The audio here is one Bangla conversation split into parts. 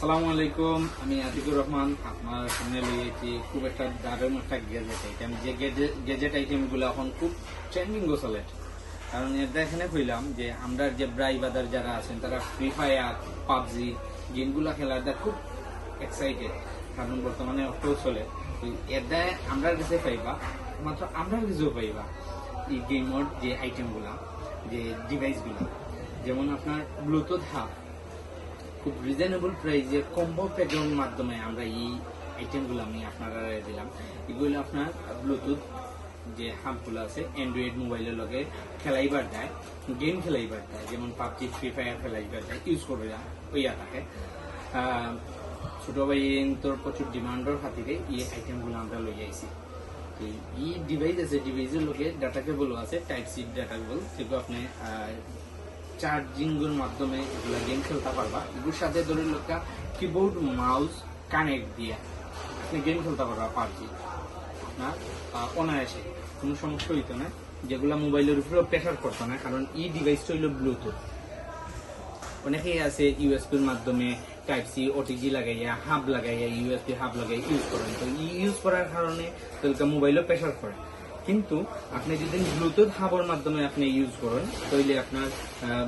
সালামু আলাইকুম, আমি আতিকুর রহমান। আপনার সামনে লিয়েছি খুব একটা দারুণ একটা গেজেট আইটেম যে গেজেট আইটেমগুলো এখন খুব ট্রেন্ডিং চলে। কারণ এটা এখানে কইলাম যে আমরা যে ব্রাই বাদার যারা আছেন, তারা ফ্রি ফায়ার পাবজি গেমগুলো খেলার দা খুব এক্সাইটেড কারণ বর্তমানে অটো চলে। এটা আমরা কাছে পাইবা, মাত্র আমরা কিছু পাইবা এই গেমর যে আইটেমগুলা যে ডিভাইসগুলা যেমন আপনার ব্লুটুথ হাব খুব রিজনেবল প্রাইসে কম্বো প্যাকের মাধ্যমে আমরা এই আইটেমগুলো আমি আপনারা দিলাম। এগুলো আপনার ব্লুটুথ যে হাবগুলো আছে অ্যান্ড্রয়েড মোবাইলের লগে খেলাইবার দেয় গেম খেলাইবার দেয়, যেমন পাবজি ফ্রি ফায়ার খেলাইবার দেয় ইউজ করবে না, ওইয়া থাকে। ছোট ভাই তোর প্রচুর ডিমান্ডের খাতিরে এই আইটেমগুলো আমরা লই আইছি। এই ডিভাইস আছে ডিভাইসের লগে ডাটা কেবল আছে টাইপ সি ডাটা কেবল যেগুলো আপনি আহ, চার্জিং এর মাধ্যমে এগুলা গেম খেলতে পারবা। এগুলোর সাথে ধরে লোকা কিবোর্ড মাউস কানেক্ট দিয়ে আপনি গেম খেলতে পারবা পাবজি। না অনায়াসে। কোনো সমস্যা হইতো না। যেগুলা মোবাইলের উপরেও প্রেশার করতো না কারণ এই ডিভাইসটা হইল ব্লুটুথ অনেকেই আছে ইউএসপির মাধ্যমে টাইপ সি ওটিজি লাগাইয়া হাব লাগাইয়া ইউএসপি হাব লাগাই ইউজ করেন। তো ইউজ করার কারণে তাহলে মোবাইলও প্রেশার করে। কিন্তু আপনি যদি ব্লুটুথ হাবের মাধ্যমে আপনি ইউজ করেন, তাহলে আপনার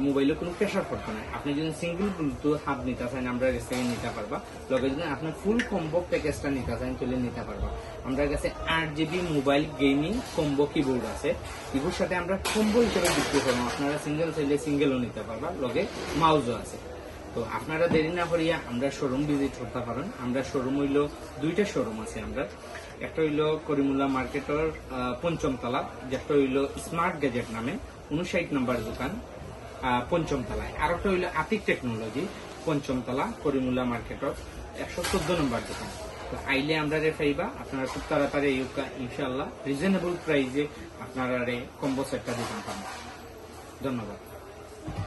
মোবাইলে কোনো প্রেশার পড়বে না। আপনি যদি সিঙ্গেল ব্লুটুথ হাব নিতে চান, আমরা কাছ নিতে পারবা। লগে যদি আপনার ফুল কম্বো প্যাকেজটা নিতে চান, তাহলে নিতে পারবা। আমরা কাছে আট GB mobile gaming combo keyboard আছে। কিবোর্ড সাথে আমরা কম্বো হিসেবে বিক্রি করব। আপনারা সিঙ্গেল চাইলে সিঙ্গেলও নিতে পারবা। লগে মাউজও আছে। তো আপনারা দেরি না করিয়া আমরা শোরুম ভিজিট করতে পারেন। আমরা শোরুম হইল দুইটা শোরুম আছে আমরা। একটা হইল করিমুল্লা মার্কেটের আহ, পঞ্চম তলা যেটা হইল স্মার্ট গ্যাজেট নামে উনষাট নম্বর দোকান আহ, পঞ্চম তলায় আর একটা হইল আতিক টেকনোলজি পঞ্চম তলা করিমুল্লা মার্কেটের একশো চোদ্দ নম্বর দোকান। তো আইলে আমরা রে পাইবা আপনারা খুব তাড়াতাড়ি ইউকা ইনশাল্লাহ রিজনেবল প্রাইসে আপনারা রে কম্বো সেটটা দিতে পাবেন। ধন্যবাদ।